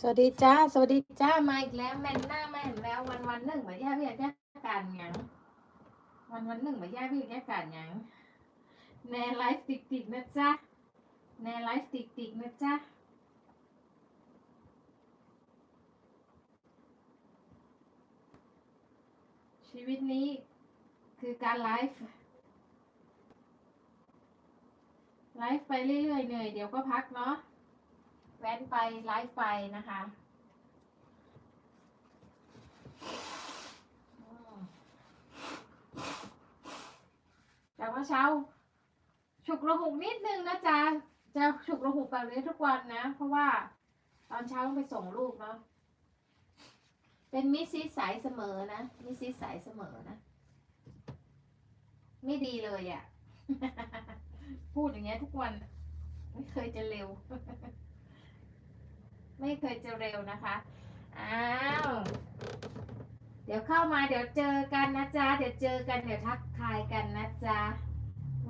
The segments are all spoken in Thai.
สวัสดีจ้า สวัสดีจ้า มาอีกแล้วแมนหน้ามาเห็นแล้ววันวันหนึ่งมาแย่พี่แย่การยังวันวันหนึ่งมาแย่พี่แย่การยังแนไลฟ์ติกติกนะจ๊ะแนไลฟ์ติกติกนะจ๊ะชีวิตนี้คือการไลฟ์ไลฟ์ไปเรื่อยๆเหนื่อยเดี๋ยวก็พักเนาะ แว้นไปไลฟ์ไปนะคะแต่ว่าเช้า ฉุกระหุกนิดนึงนะจ๊ะจะฉุกระหุกแบบนี้ทุกวันนะ เพราะว่าตอนเช้าต้องไปส่งลูกเนาะเป็นมิสซิสสายเสมอนะมิสซิสายเสมอนะ ไม่ดีเลยอะ่ะ พูดอย่างเงี้ยทุกวัน ไม่เคยจะเร็ว ไม่เคยจะเร็วนะคะ อ้าว เดี๋ยวเข้ามาเดี๋ยวเจอกันนะจ๊ะ เดี๋ยวเจอกันเดี๋ยวทักทายกันนะจ๊ะ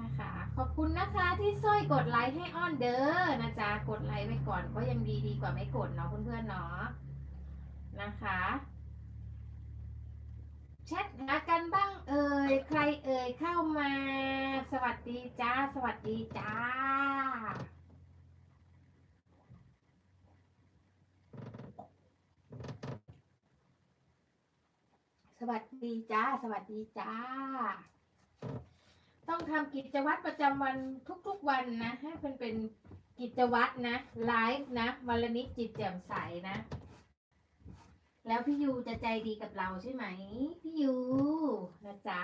นะคะ ขอบคุณนะคะที่ช่วยกดไลค์ให้อ้อนเด้อนะจ๊ะ กดไลค์ไว้ก่อนก็ยังดีดีกว่าไม่กดเนาะเพื่อนๆเนาะนะคะแชทหากันบ้างเอ่ย ใครเอ่ยเข้ามา สวัสดีจ้า สวัสดีจ้า สวัสดีจ้า สวัสดีจ้า ต้องทำกิจวัตรประจำวันทุกๆวันนะให้เป็นเป็นกิจวัตรนะไลฟ์นะวันละนิดจิตแจ่มใสนะ แล้วพี่ยูจะใจดีกับเราใช่ไหม พี่ยูนะจ๊ะ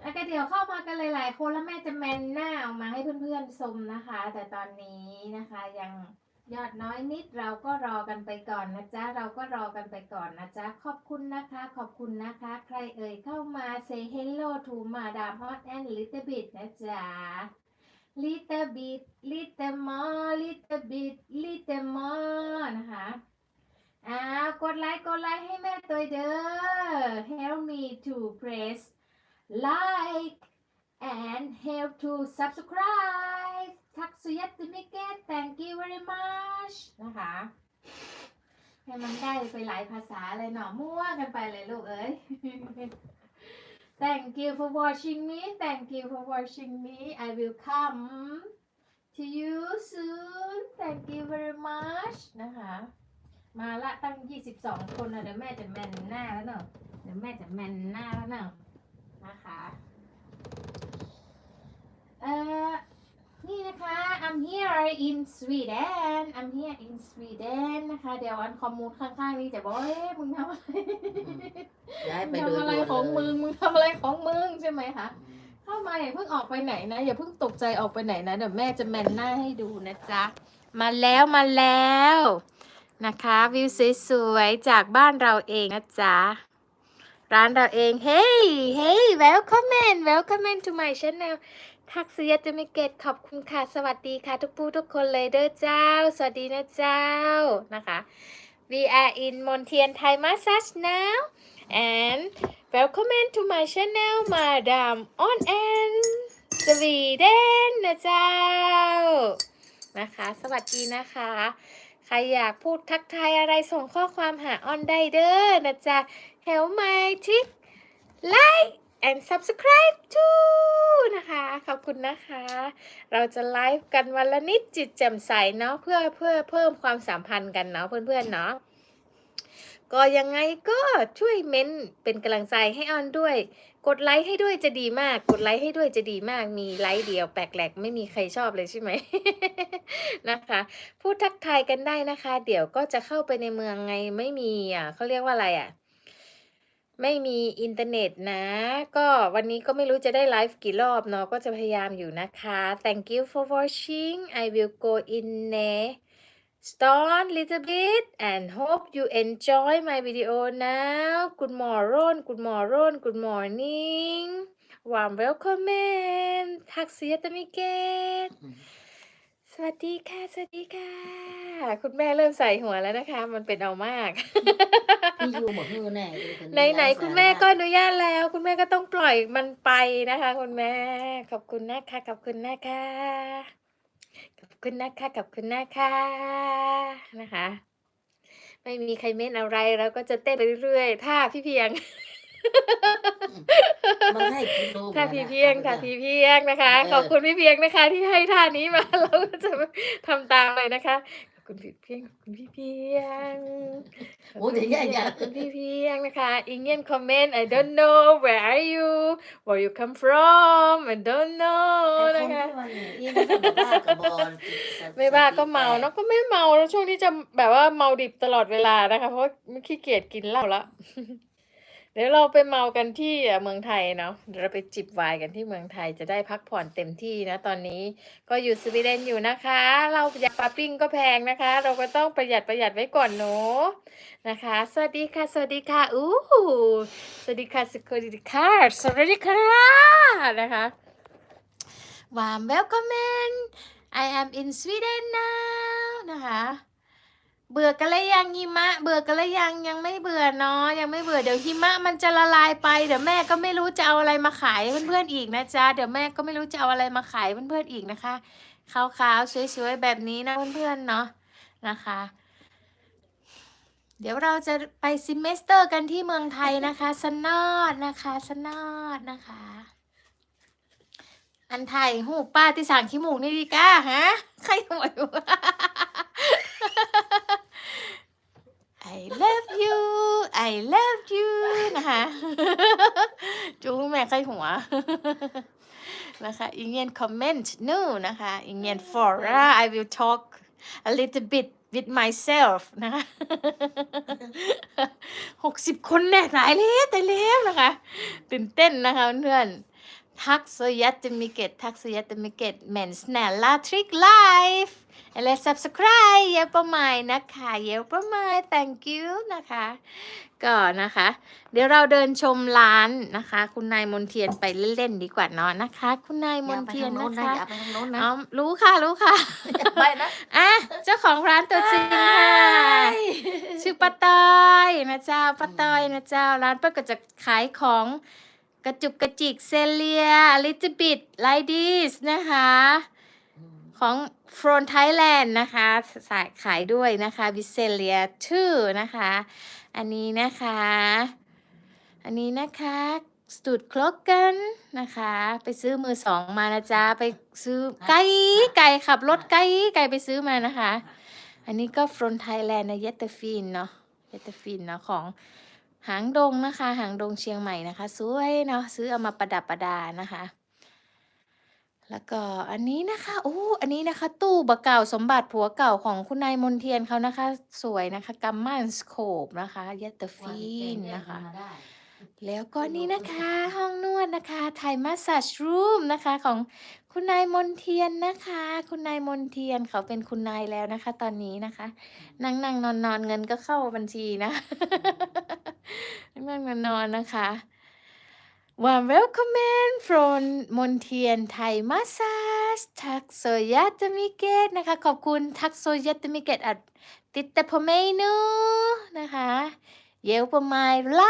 แล้วก็เดี๋ยวเข้ามากันหลายๆคนแล้วแม่จะแมนหน้าออกมาให้เพื่อนๆชมนะคะ แต่ตอนนี้นะคะยัง ยอดน้อยนิดเราก็รอกันไปก่อนนะจ๊ะ เราก็รอกันไปก่อนนะจ๊ะ ขอบคุณนะคะ ขอบคุณนะคะ ใครเอ่ยเข้ามา say hello to มาดามฮอตแอนด์ลิตเติ้ลบิดนะจ๊ะลิตเติ้ลบิตลิตเติ้ลมาลิตเติ้ลบิตลิตเติ้ลมานะคะอ้าวกดไลค์ กดไลค์ให้แม่ตัวเด้อ help me to press like and help to subscribe ทักษยติมิเกต thank you very much นะคะ ให้มันได้ไปหลายภาษาเลยเนาะมั่วกันไปเลยลูกเอ้ย thank you for watching me thank you for watching me I will come to you soon thank you very much นะคะ มาละตั้ง 22 คนนะเดี๋ยวแม่จะแมนหน้าแล้วเนาะเดี๋ยวแม่จะแมนหน้าแล้วเนาะนะคะ เอ่อ นี่นะคะ I'm here in Sweden I'm here in Sweden นะคะ เดี๋ยวอันคอมมูนข้างๆ นี้จะบอกเอ๊ะมึงทำอะไรย้ายมึไปงโดยทำอะไรด่วนของเลยมึง มึงทำอะไรของมึงใช่ไหมคะ เข้ามาอย่าเพิ่งออกไปไหนนะ อย่าเพิ่งตกใจออกไปไหนนะเดี๋ยวแม่จะแมนหน้าให้ดูนะจ๊ะ มาแล้วมาแล้วนะคะ วิวสวยๆ จากบ้านเราเองนะจ๊ะ ร้านเราเอง เฮ้ยเฮ้ย welcome in welcome in to my channel ทักษยจะไม่เกตขอบคุณค่ะ สวัสดีค่ะ ทุกผู้ทุกคนเลยเด้อเจ้า สวัสดีนะเจ้านะคะ we are in Montian Thai massage now and welcome in to my channel Madam on and Sweden นะเจ้านะคะ สวัสดีนะคะ ใครอยากพูดทักทายอะไรส่งข้อความหาออนได้เด้อนะจ๊ะ Help my tick like and subscribe too นะคะ ขอบคุณนะคะ เราจะไลฟ์กันวันละนิดจิตแจ่มใสเนาะเพื่อเพื่อเพิ่มความสัมพันธ์กันเนาะเพื่อนๆเนาะก็ยังไงก็ช่วยเม้นเป็นกำลังใจให้ออนด้วย กดไลค์ให้ด้วยจะดีมาก กดไลค์ให้ด้วยจะดีมาก มีไลค์เดียวแปลกแหลกไม่มีใครชอบเลยใช่ไหม นะคะ พูดทักทายกันได้นะคะ เดี๋ยวก็จะเข้าไปในเมืองไงไม่มีอะเขาเรียกว่าอะไรอะ ไม่มีอินเทอร์เน็ตนะ ก็วันนี้ก็ไม่รู้จะได้ไลฟ์กี่รอบเนาะก็จะพยายามอยู่นะคะ thank you for watching I will go in there stone little bit and hope you enjoy my video now good morning good morning good morning warm welcome in ทักเสียตมิเกตสวัสดีค่ะ สวัสดีค่ะ คุณแม่เริ่มใส่หัวแล้วนะคะ มันเป็นเอามาก พี่ยูบอกฮือแน่ไหนไหนๆคุณแม่ก็อนุญาตแล้ว คุณแม่ก็ต้องปล่อยมันไปนะคะ คุณแม่ขอบคุณนะคะขอบคุณนะคะขอบคุณนะคะขอบคุณนะคะนะคะ ไม่มีใครเม้นอะไรเราก็จะเต้นเรื่อยๆถ้าพี่เพียง มันให้กิโลถ้าหมืพี่อนกันนะเพียงอาไปถ้าจ้ะพี่เพียงนะคะเออขอบคุณพี่เพียงนะคะ ที่ให้ท่านี้มา เราก็จะทำตามเลยนะคะขอบ คุณพี่เพียงขอบคุณพี่เพียงโอ้ยเดี๋ยวอย่าขอบคุณพี่เพียงนะคะอิงเงียนคอมเมนต์ I don't know where are you where you come from I don't know ไอ้นะคนคะที่มันอีนี่ก็บ้ากับบอลไม่บ้าก็เมาเนาะก็ไม่เมาแล้วช่วงนี้จะแบบว่าเมาดิบตลอดเวลานะคะ เพราะว่าไม่ขี้เกียจกินเหล้าละ เดี๋ยวเราไปเมากันที่เมืองไทยเนาะเดี๋ยวเราไปจิบไวน์กันที่เมืองไทยจะได้พักผ่อนเต็มที่นะ ตอนนี้ก็อยู่สวีเดนอยู่นะคะ เราอยากปาปิ้งก็แพงนะคะ เราก็ต้องประหยัดประหยัดไว้ก่อนเนาะนะคะ สวัสดีค่ะ สวัสดีค่ะอู้สวัสดีค่ะสวัสดีค่ะสวัสดีค่ะนะคะ Warm welcome I am in Sweden now นะคะ เบื่อกันเลยยังหิมะ เบื่อกันเลยยังยังไม่เบื่อเนาะยังไม่เบื่อเดี๋ยวหิมะมันจะละลายไปเดี๋ยวแม่ก็ไม่รู้จะเอาอะไรมาขายเพื่อนๆอีกนะจ๊ะเดี๋ยวแม่ก็ไม่รู้จะเอาอะไรมาขายเพื่อนๆอีกนะคะขาวๆสวยๆแบบนี้นะเพื่อนๆเนาะนะคะ เดี๋ยวเราจะไปซิมเมสเตอร์กันที่เมืองไทยนะคะสนอดนะคะสนอดนะคะ อันไทยหูป้าที่สั่งขี้หมูกนี่ดีก้าฮะใครหวย I love you I love you นะคะ จูงแม่ใครหัว นะคะอีเงียนคอมเมนต์นู่นะคะอีเงียน for I will talk a little bit with myself นะคะหกสิบคนแน่ตายแล้วตายแล้วนะคะ ตื่นเต้นนะคะเพื่อนๆ Tack så jättemycket, tack så jättemycket. Men snälla tryck live eller subscribe เยอะประมาณนะคะเยอะประมาณ thank you นะคะก็นะคะ เดี๋ยวเราเดินชมร้านนะคะ คุณนายมนเทียนไปเล่นๆดีกว่าเนอนนะคะ คุณนายมอย่านไปเทียทานงโน้นนะนะคะอย่าไปทางโน้นนะอ๋อรู้ค่ะรู้ค่ะอย่าไปนะอะเจ้าของร้านตัวจริงค่ะชื่อป้าต้อยนะเจ้าป้าต้อยนะเจ้าร้านป้าก็จะขายของกระจุกกระจิกเซเลียลิตบิดไลดิสนะคะ ของฟรอนไทยแลนด์นะคะสายขายด้วยนะคะวิเซเลียชื่อนะคะ อันนี้นะคะ อันนี้นะคะสตูดคลอกกันนะคะ ไปซื้อมือสองมานะจ๊ะ ไปซื้อไก่ไก่ขับรถไก่ไก่ไปซื้อมานะคะ อันนี้ก็ฟรอนไทยแลนด์นะเยตฟินเนาะเยตฟินเนาะของหางดงนะคะ หางดงเชียงใหม่นะคะ สวยเนาะซื้อเอามาประดับประดานะคะ แล้วก็อันนี้นะคะ โอ้ อันนี้นะคะ ตู้บะเก่าสมบัติผัวเก่าของคุณนายมนเทียนเขานะคะ สวยนะคะกัมมันสโคปนะคะเยตฟินนะคะ แล้วก็นี่นะคะห้องนวดนะคะไทยมัสซาจรูมนะคะของคุณนายมนเทียนนะคะ คุณนายมนเทียนเขาเป็นคุณนายแล้วนะคะ ตอนนี้นะคะ นั่งนั่งนอนนอนเงินก็เข้าบัญชีนะ นั่งนั่งนอนนอนนะคะ Warm welcome from มนเทียนไทยมาสซาสทักโซยาตมิเกตนะคะ ขอบคุณทักโซยาตมิเกตอัดติดแต่พเมนูนะคะ เยลประมาณไล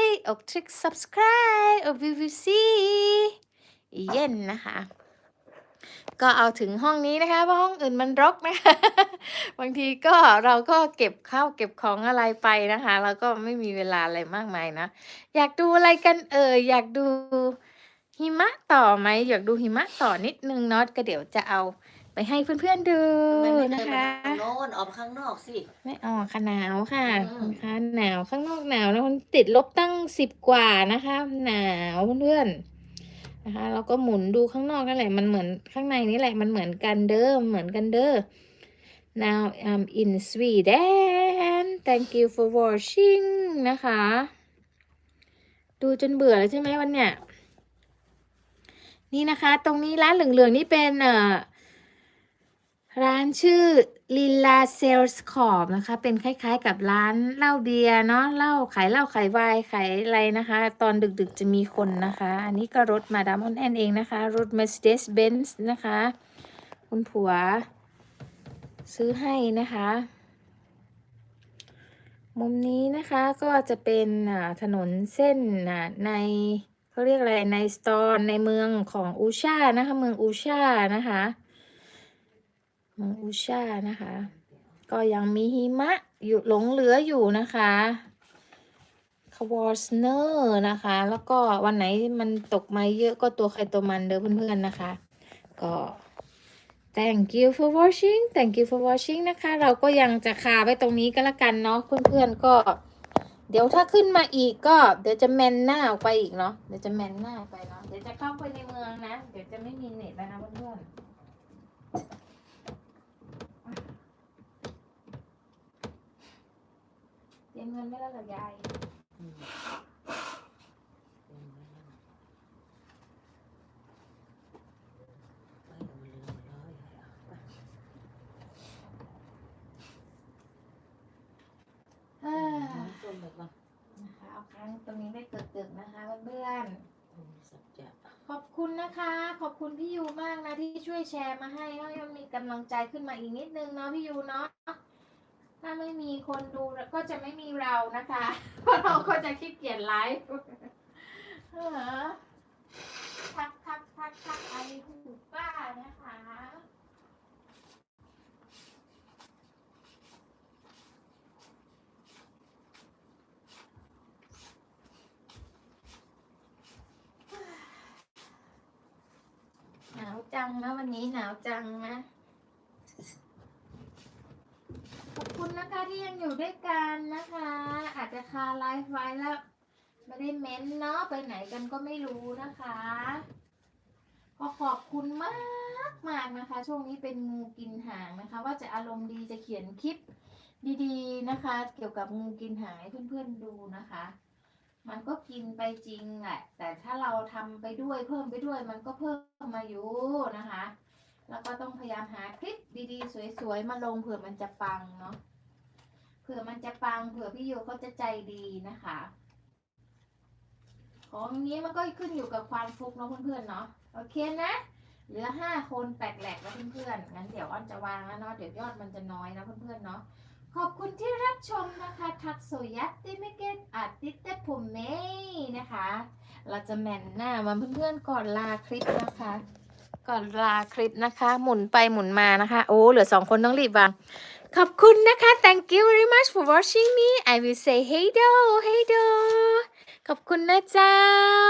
ค์ออกทริก subscribe ออกวิวซีเย็นนะคะ ก็เอาถึงห้องนี้นะคะเพราะห้องอื่นมันรกนะคะบางทีก็เราก็เก็บข้าวเก็บของอะไรไปนะคะแล้วก็ไม่มีเวลาอะไรมากมายนะ อยากดูอะไรกันเอ่ยอยากดูหิมะต่อไหมอยากดูหิมะต่อนิดนึงเนาะก็เดี๋ยวจะเอาไปให้เพื่อนๆดูไม่ไม่นะเดินไปคะทางโน้นออกข้างนอกสิ ไม่ออกค่ะหนาวค่ะอืมนะคะหนาวข้างนอกหนาวนะมันติดลบตั้งสิบกว่านะคะ หนาวเพื่อนๆ นะคะเราก็หมุนดูข้างนอกนั่นแหละมันเหมือนข้างในนี่แหละมันเหมือนกันเด้อเหมือนกันเด้อ now I'm in Sweden thank you for watching นะคะ ดูจนเบื่อแล้วใช่ไหมวันเนี้ยนี่นะคะ ตรงนี้ร้านเหลืองๆนี่เป็นเอ่อ ร้านชื่อลิลาเซลส์ขอบนะคะ เป็นคล้ายๆกับร้านเหล้าเบียร์เนาะเหล้าขายเหล้าขายไวน์ขายอะไรนะคะ ตอนดึกๆจะมีคนนะคะ อันนี้ก็รถมาดามอนแอนเองนะคะ รถ Mercedes-Benz นะคะ คุณผัว ซื้อให้นะคะ มุมนี้นะคะก็จะเป็นถนนเส้นในเขาเรียกอะไรในสตอนในเมืองของอูชานะคะ เมืองอูชานะคะ เมืองอูชานะคะ ก็ยังมีหิมะอยู่หลงเหลืออยู่นะคะคาวอสเนอร์นะคะ แล้วก็วันไหนมันตกมาเยอะก็ตัวใครตัวมันเด้อเพื่อนๆนะคะ ก็ thank you for watching thank you for watching นะคะ เราก็ยังจะคาไว้ตรงนี้ก็แล้วกันเนาะเพื่อนๆก็เดี๋ยวถ้าขึ้นมาอีกก็เดี๋ยวจะแมนหน้าออกไปอีกเนาะเดี๋ยวจะแมนหน้าออกไปเนาะเดี๋ยวจะเข้าไปในเมืองนะ เดี๋ยวจะไม่มีเน็ตแล้วนะเพื่อนๆเต รียมเงินไว้แล้วเหรอยายอืมไปเอามาเรือมาร้อยเอาไปอ่าส้มไปก่อนนะคะเอาค้างตรงนี้ได้เกิดๆนะคะเพื่อนๆ อืมสัจจะขอบคุณนะคะ ขอบคุณพี่ยูมากนะที่ช่วยแชร์มาให้ให้มันมีกำลังใจขึ้นมาอีกนิดนึงเนาะพี่ยูเนาะ ถ้าไม่มีคนดูก็จะไม่มีเรานะคะ เพราะเราก็จะขี้เกียจไลฟ์เออทักทักทักทักไอหูป้านะคะหนาวจังนะวันนี้หนาวจังนะ ขอบคุณนะคะที่ยังอยู่ด้วยกันนะคะ อาจจะคาไลฟ์ไว้แล้วไม่ได้เม้นเนาะไปไหนกันก็ไม่รู้นะคะก็ขอบคุณมากมากนะคะ ช่วงนี้เป็นงูกินหางนะคะ ว่าจะอารมณ์ดีจะเขียนคลิปดีๆนะคะ เกี่ยวกับงูกินหางให้เพื่อนๆดูนะคะ มันก็กินไปจริงแหละแต่ถ้าเราทำไปด้วยเพิ่มไปด้วยมันก็เพิ่มมาอยู่นะคะ แล้วก็ต้องพยายามหาคลิปดีๆ สวยๆ มาลงเผื่อมันจะปังเนาะ เผื่อมันจะปัง เผื่อพี่โยเขาจะใจดีนะคะ ของนี้มันก็ขึ้นอยู่กับความฟุกเนาะเพื่อนๆเนาะ โอเคนะ เหลือห้าคนแตกแหลกแล้วเพื่อนๆ งั้นเดี๋ยวอ้อนจะวางแล้วเนาะ เดี๋ยวยอดมันจะน้อยนะเพื่อนๆเนาะ ขอบคุณที่รับชมนะคะทักโซยัตติเมเกตอาติเตผมเมนะคะ เราจะแมนหน้ามาเพื่อนๆก่อนลาคลิปนะคะ ก่อนลาคลิปนะคะ หมุนไปหมุนมานะคะ โอ้ เหลือสองคนต้องรีบวางขอบคุณนะคะ thank you very much for watching me I will say hey do hey do ขอบคุณนะจ๊ะ